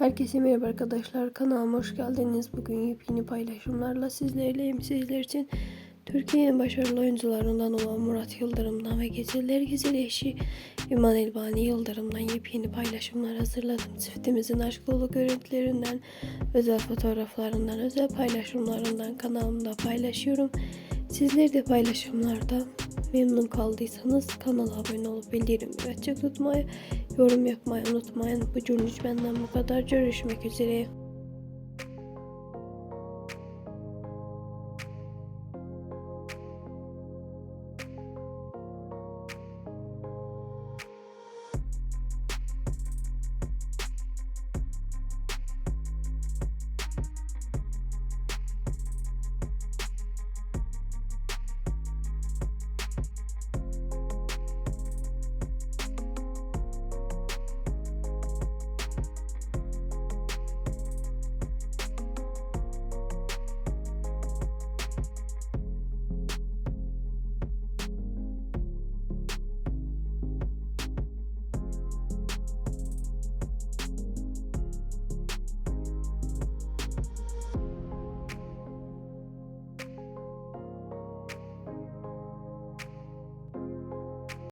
Herkese merhaba arkadaşlar. Kanalıma hoş geldiniz. Bugün yepyeni paylaşımlarla sizlerleyim. Sizler için Türkiye'nin başarılı oyuncularından olan Murat Yıldırım'dan ve Geceler Güzel eşi İman Elbani Yıldırım'dan yepyeni paylaşımlar hazırladım. Çiftimizin aşk dolu görüntülerinden, özel fotoğraflarından, özel paylaşımlarından kanalımda paylaşıyorum. Sizler de paylaşımlarda memnun kaldıysanız kanala abone olup bildirimleri açık tutmayı, yorum yapmayı unutmayın. Bu cümle benden bu kadar. Görüşmek üzere.